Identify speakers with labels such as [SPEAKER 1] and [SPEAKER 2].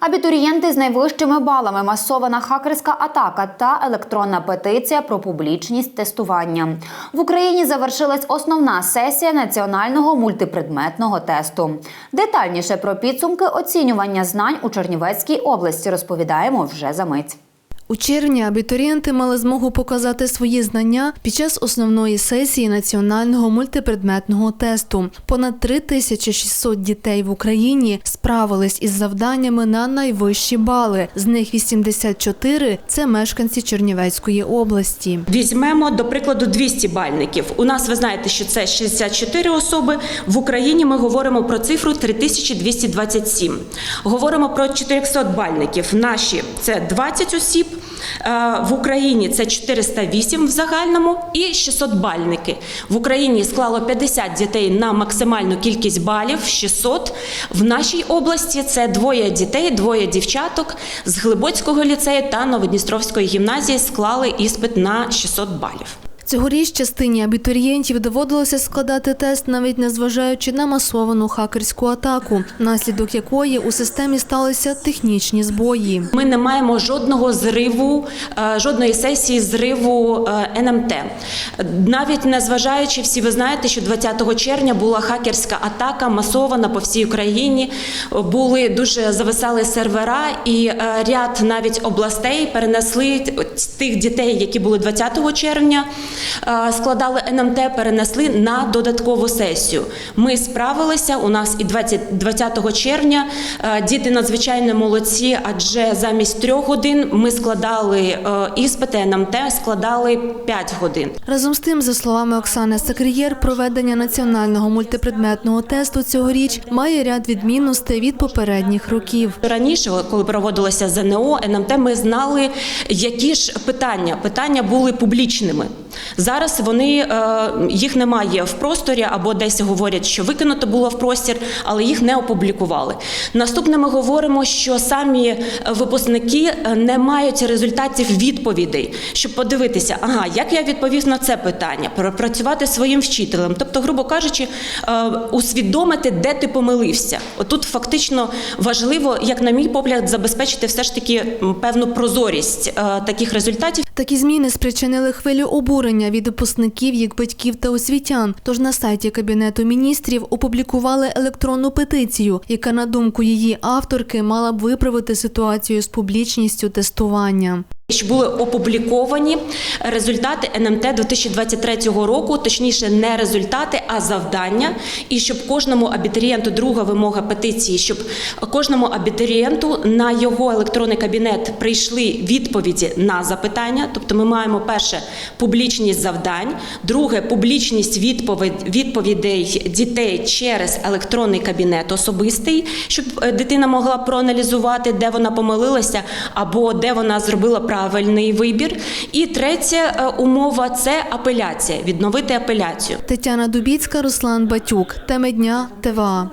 [SPEAKER 1] Абітурієнти з найвищими балами, масована хакерська атака та електронна петиція про публічність тестування. В Україні завершилась основна сесія національного мультипредметного тесту. Детальніше про підсумки оцінювання знань у Чернівецькій області розповідаємо вже за мить.
[SPEAKER 2] У червні абітурієнти мали змогу показати свої знання під час основної сесії національного мультипредметного тесту. Понад 3600 дітей в Україні справились із завданнями на найвищі бали. З них 84 – це мешканці Чернівецької області.
[SPEAKER 3] Візьмемо до прикладу 200 бальників. У нас ви знаєте, що це 64 особи. В Україні ми говоримо про цифру 3227. Говоримо про 400 бальників. Наші це 20 осіб. Е, В Україні це 408 в загальному і 600 бальники. В Україні склало 50 дітей на максимальну кількість балів 600. В нашій області це двоє дітей, двоє дівчаток з Глибоцького ліцею та Новодністровської гімназії склали іспит на 600 балів.
[SPEAKER 2] Цьогоріч частині абітурієнтів доводилося складати тест, навіть незважаючи на масовану хакерську атаку, внаслідок якої у системі сталися технічні збої.
[SPEAKER 3] Ми не маємо жодного зриву, е, жодної сесії зриву е, НМТ. Навіть незважаючи, всі ви знаєте, що 20 червня була хакерська атака масована по всій Україні. Були дуже зависали сервера, і е, ряд навіть областей перенесли тих дітей, які були 20 червня, складали НМТ, перенесли на додаткову сесію. Ми справилися. У нас і 20, 20 червня е, діти надзвичайно молодці, адже замість трьох годин ми складали е, іспити НМТ, складали 5 годин.
[SPEAKER 2] Разом з тим, за словами Оксани Сакрієр, проведення національного мультипредметного тесту цьогоріч має ряд відмінностей від попередніх років.
[SPEAKER 3] Раніше, коли проводилося ЗНО, НМТ, ми знали, які ж питання. Питання були публічними. Зараз вони е, їх немає в просторі або десь говорять, що викинуто було в простір, але їх не опублікували. Наступне ми говоримо, що самі е, випускники е, не мають результатів відповідей, щоб подивитися, ага, як я відповів на це питання, пропрацювати своїм вчителем. Тобто, грубо кажучи, усвідомити, де ти помилився. Отут фактично важливо, як на мій погляд, забезпечити все ж таки певну прозорість таких результатів.
[SPEAKER 2] Такі зміни спричинили хвилю обурення від випускників, їх батьків та освітян. Тож на сайті Кабінету міністрів опублікували електронну петицію, яка, на думку її авторки, мала б виправити ситуацію з публічністю тестування.
[SPEAKER 3] Були опубліковані результати НМТ 2023 року, точніше, не результати, а завдання. І щоб кожному абітурієнту друга вимога петиції, щоб кожному абітурієнту на його електронний кабінет прийшли відповіді на запитання. Тобто, ми маємо перше публічність завдань, друге публічність відповідей дітей через електронний кабінет особистий, щоб е, дитина могла проаналізувати, де вона помилилася або де вона зробила правильний вибір. І третя е, умова це апеляція, відновити апеляцію.
[SPEAKER 2] Тетяна Дубіцька, Руслан Батюк. Теми дня ТВА.